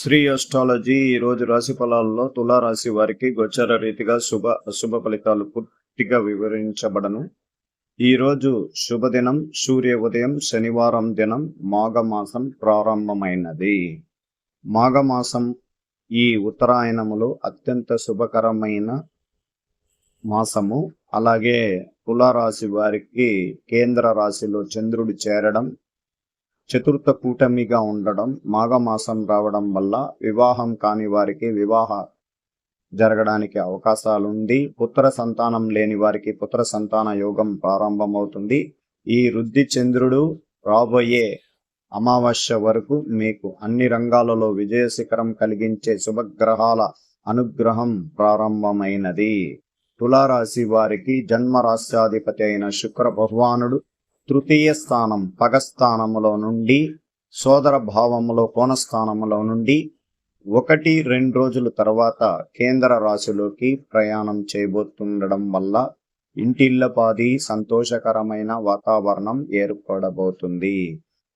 Shri astrology ఈరోజు రోజు రాశి ఫలాల్లో తులారాశి వారికి గోచర రీతిగా శుభ అశుభ ఫలితాలు పూర్తిగా వివరించబడను. ఈరోజు శుభదినం సూర్య ఉదయం శనివారం దినం మాఘమాసం ప్రారంభమైనది. మాఘమాసం ఈ ఉత్తరాయణములో అత్యంత శుభకరమైన మాసము. అలాగే తులారాశి వారికి కేంద్ర రాశిలో చంద్రుడు చేరడం చతుర్థ కూటమిగా ఉండడం మాఘమాసం రావడం వల్ల వివాహం కాని వారికి వివాహ జరగడానికి అవకాశాలుంది. పుత్ర సంతానం లేని వారికి పుత్ర సంతాన యోగం ప్రారంభమవుతుంది. ఈ వృద్ధి చంద్రుడు రాబోయే అమావాస్య వరకు మీకు అన్ని రంగాలలో విజయ శిఖరం కలిగించే శుభగ్రహాల అనుగ్రహం ప్రారంభమైనది. తులారాశి వారికి జన్మ రాష్ట్రాధిపతి అయిన శుక్ర భగవానుడు తృతీయ స్థానం పగస్థానములో నుండి సోదర భావములో కోణస్థానములో నుండి ఒకటి రెండు రోజుల తర్వాత కేంద్ర రాశిలోకి ప్రయాణం చేయబోతుండడం వల్ల ఇంటిల్లపాది సంతోషకరమైన వాతావరణం ఏర్పడబోతుంది.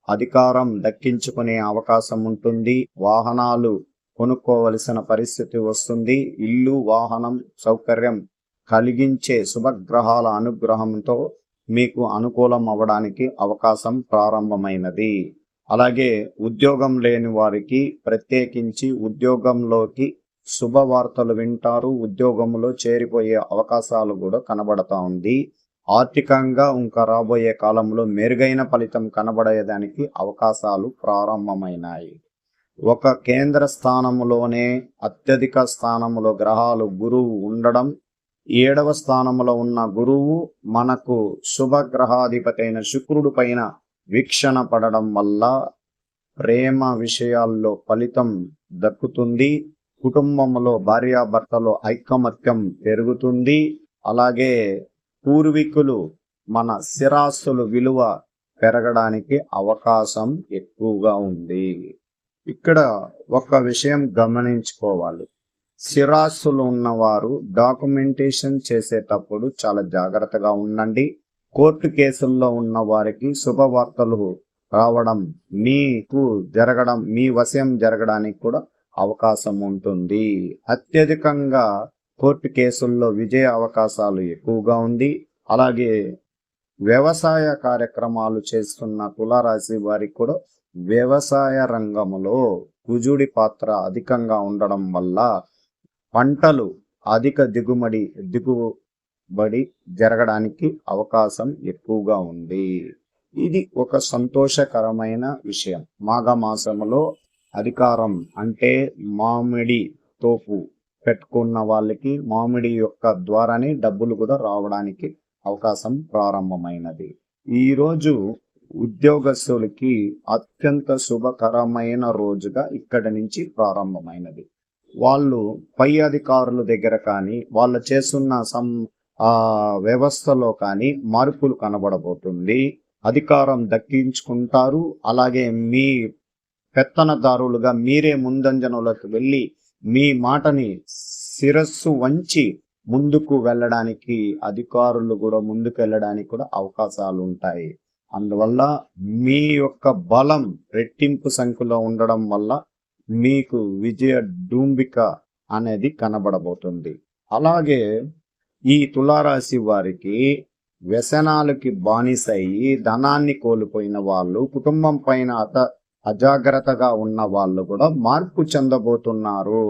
అధికారం దక్కించుకునే అవకాశం ఉంటుంది. వాహనాలు కొనుక్కోవలసిన పరిస్థితి వస్తుంది. ఇల్లు వాహనం సౌకర్యం కలిగించే శుభగ్రహాల అనుగ్రహంతో మీకు అనుకూలం అవ్వడానికి అవకాశం ప్రారంభమైనది. అలాగే ఉద్యోగం లేని వారికి ప్రత్యేకించి ఉద్యోగంలోకి శుభవార్తలు వింటారు. ఉద్యోగంలో చేరిపోయే అవకాశాలు కూడా కనబడతా ఉంది. ఆర్థికంగా ఇంకా రాబోయే కాలంలో మెరుగైన ఫలితం కనబడేదానికి అవకాశాలు ప్రారంభమైనాయి. ఒక కేంద్ర స్థానములోనే అత్యధిక స్థానంలో గ్రహాలు గురువు ఉండడం ఏడవ స్థానంలో ఉన్న గురువు మనకు శుభగ్రహాధిపతి అయిన శుక్రుడు పైన వీక్షణ పడడం వల్ల ప్రేమ విషయాల్లో ఫలితం దక్కుతుంది. కుటుంబంలో భార్యాభర్తలో ఐకమత్యం పెరుగుతుంది. అలాగే పూర్వీకులు మన స్థిరాస్తులు విలువ పెరగడానికి అవకాశం ఎక్కువగా ఉంది. ఇక్కడ ఒక విషయం గమనించుకోవాలి. స్థిరాస్తులు ఉన్నవారు డాక్యుమెంటేషన్ చేసేటప్పుడు చాలా జాగ్రత్తగా ఉండండి. కోర్టు కేసుల్లో ఉన్న వారికి శుభవార్తలు రావడం మీకు జరగడం మీ వశం జరగడానికి కూడా అవకాశం ఉంటుంది. అత్యధికంగా కోర్టు కేసుల్లో విజయ అవకాశాలు ఎక్కువగా ఉంది. అలాగే వ్యవసాయ కార్యక్రమాలు చేస్తున్న తులారాశి వారికి కూడా వ్యవసాయ రంగంలో కుజుడి పాత్ర అధికంగా ఉండడం వల్ల పంటలు అధిక దిగుమడి దిగుబడి జరగడానికి అవకాశం ఎక్కువగా ఉంది. ఇది ఒక సంతోషకరమైన విషయం. మాఘమాసంలో అధికారం అంటే మామిడి తోపు పెట్టుకున్న వాళ్ళకి మామిడి యొక్క ద్వారానే డబ్బులు కూడా రావడానికి అవకాశం ప్రారంభమైనది. ఈరోజు ఉద్యోగస్తులకి అత్యంత శుభకరమైన రోజుగా ఇక్కడి నుంచి ప్రారంభమైనది. వాళ్ళు పై అధికారుల దగ్గర కానీ వాళ్ళు చేస్తున్న సం వ్యవస్థలో కానీ మార్పులు కనబడబోతుంది. అధికారం దక్కించుకుంటారు. అలాగే మీ పెత్తనదారులుగా మీరే ముందంజనలోకి వెళ్ళి మీ మాటని శిరస్సు వంచి ముందుకు వెళ్ళడానికి అధికారులు కూడా ముందుకు వెళ్ళడానికి కూడా అవకాశాలు ఉంటాయి అందువల్ల మీ యొక్క బలం రెట్టింపు సంఖ్యలో ఉండడం వల్ల మీకు విజయ డూంబిక అనేది కనబడబోతుంది. అలాగే ఈ తులారాశి వారికి వ్యసనాలకి బానిసయ్యి ధనాన్ని కోల్పోయిన వాళ్ళు కుటుంబం పైన అత అజాగ్రత్తగా ఉన్న వాళ్ళు కూడా మార్పు చెందబోతున్నారు.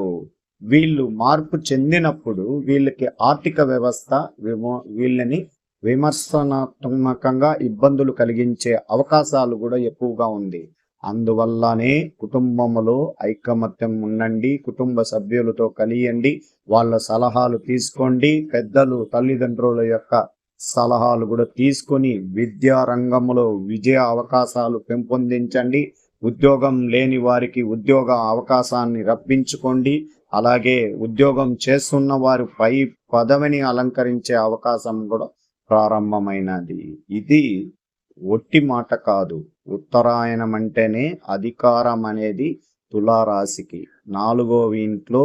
వీళ్ళు మార్పు చెందినప్పుడు వీళ్ళకి ఆర్థిక వ్యవస్థ విమో వీళ్ళని విమర్శనాత్మకంగా ఇబ్బందులు కలిగించే అవకాశాలు కూడా ఎక్కువగా ఉంది. అందువల్లనే కుటుంబంలో ఐకమత్యం ఉండండి కుటుంబ సభ్యులతో కలియండి వాళ్ళ సలహాలు తీసుకోండి పెద్దలు తల్లిదండ్రుల యొక్క సలహాలు కూడా తీసుకొని విద్యా రంగంలో విజయ అవకాశాలు పెంపొందించండి ఉద్యోగం లేని వారికి ఉద్యోగ అవకాశాన్ని రప్పించుకోండి అలాగే ఉద్యోగం చేస్తున్న వారు పై పదవిని అలంకరించే అవకాశం కూడా ప్రారంభమైనది. ఇది ఒట్టి మాట కాదు. ఉత్తరాయణం అంటేనే అధికారం అనేది తులారాశికి. నాలుగో ఇంట్లో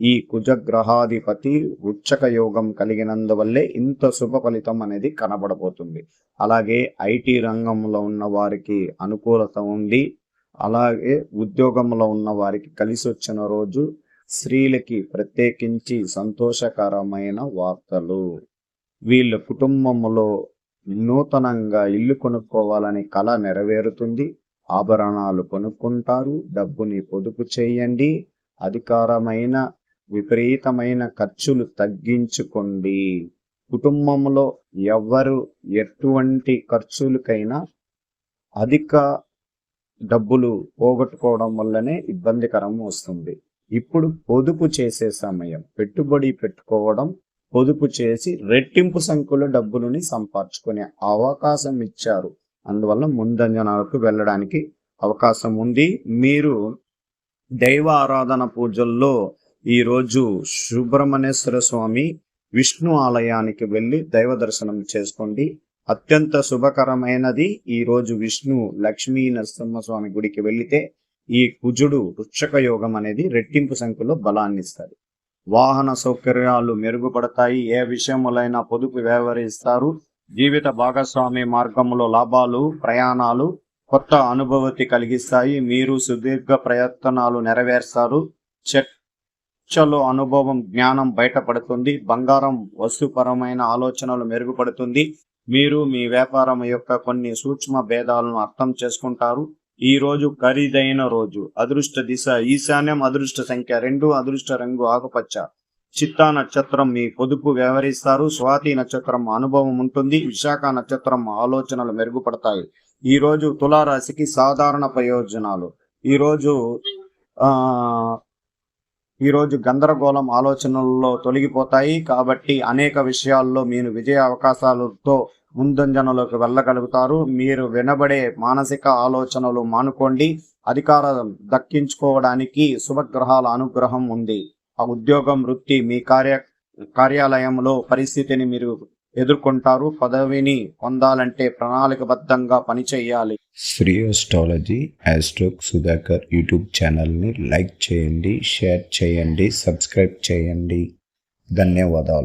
ఈ కుజగ్రహాధిపతి ఉచ్చక యోగం కలిగినందువల్లే ఇంత శుభ ఫలితం అనేది కనబడబోతుంది. అలాగే ఐటీ రంగంలో ఉన్న వారికి అనుకూలత ఉంది. అలాగే ఉద్యోగంలో ఉన్న వారికి కలిసి వచ్చిన రోజు స్త్రీలకి ప్రత్యేకించి సంతోషకరమైన వార్తలు. వీళ్ళ కుటుంబంలో నూతనంగా ఇల్లు కొనుక్కోవాలని కళ నెరవేరుతుంది. ఆభరణాలు కొనుక్కుంటారు. డబ్బుని పొదుపు చేయండి. అధికారమైన విపరీతమైన ఖర్చులు తగ్గించుకోండి. కుటుంబంలో ఎవరు ఎటువంటి ఖర్చులకైనా అధిక డబ్బులు పోగొట్టుకోవడం వల్లనే ఇబ్బందికరం వస్తుంది. ఇప్పుడు పొదుపు చేసే సమయం పెట్టుబడి పెట్టుకోవడం పొదుపు చేసి రెట్టింపు సంఖ్యలో డబ్బులని సంపాదించుకునే అవకాశం ఇచ్చారు. అందువల్ల ముందంజనాలకు వెళ్ళడానికి అవకాశం ఉంది. మీరు దైవ ఆరాధన పూజల్లో ఈరోజు సుబ్రహ్మణ్యేశ్వర స్వామి విష్ణు ఆలయానికి వెళ్ళి దైవ దర్శనం చేసుకోండి. అత్యంత శుభకరమైనది ఈరోజు విష్ణు లక్ష్మీ నరసింహస్వామి గుడికి వెళితే ఈ కుజుడు వృక్షక యోగం అనేది రెట్టింపు సంఖ్యలో బలాన్ని ఇస్తుంది వాహన సౌకర్యాలు మెరుగుపడతాయి. ఏ విషయములైనా పొదుపు వ్యవహరిస్తారు. జీవిత భాగస్వామి మార్గంలో లాభాలు ప్రయాణాలు కొత్త అనుభూతి కలిగిస్తాయి. మీరు సుదీర్ఘ ప్రయత్నాలు నెరవేర్స్తారు. చర్చలో అనుభవం జ్ఞానం బయటపడుతుంది. బంగారం వస్తుపరమైన ఆలోచనలు మెరుగుపడుతుంది. మీరు మీ వ్యాపారం యొక్క కొన్ని సూక్ష్మ భేదాలను అర్థం చేసుకుంటారు. ఈ రోజు ఖరీదైన రోజు. అదృష్ట దిశ ఈశాన్యం అదృష్ట సంఖ్య రెండు అదృష్ట రంగు ఆకుపచ్చ. చిత్తా నక్షత్రం మీ పొదుపు వ్యవహరిస్తారు. స్వాతి నక్షత్రం అనుభవం ఉంటుంది. విశాఖ నక్షత్రం ఆలోచనలు మెరుగుపడతాయి. ఈ రోజు తులారాశికి సాధారణ ప్రయోజనాలు. ఈ రోజు ఆ గందరగోళం ఆలోచనల్లో తొలగిపోతాయి. కాబట్టి అనేక విషయాల్లో మీరు విజయ అవకాశాలతో ముందంజనలోకి వెళ్ళగలుగుతారు. మీరు వినబడే మానసిక ఆలోచనలు మానుకోండి. అధికారం దక్కించుకోవడానికి శుభగ్రహాల అనుగ్రహం ఉంది. ఆ ఉద్యోగం వృత్తి మీ కార్య కార్యాలయంలో పరిస్థితిని మీరు ఎదుర్కొంటారు. పదవిని పొందాలంటే ప్రణాళికబద్ధంగా పనిచేయాలి. శ్రీ అస్ట్రాలజీ ఆస్ట్రోక్ సుధాకర్ యూట్యూబ్ ఛానల్ని లైక్ చేయండి షేర్ చేయండి సబ్స్క్రైబ్ చేయండి. ధన్యవాదాలు.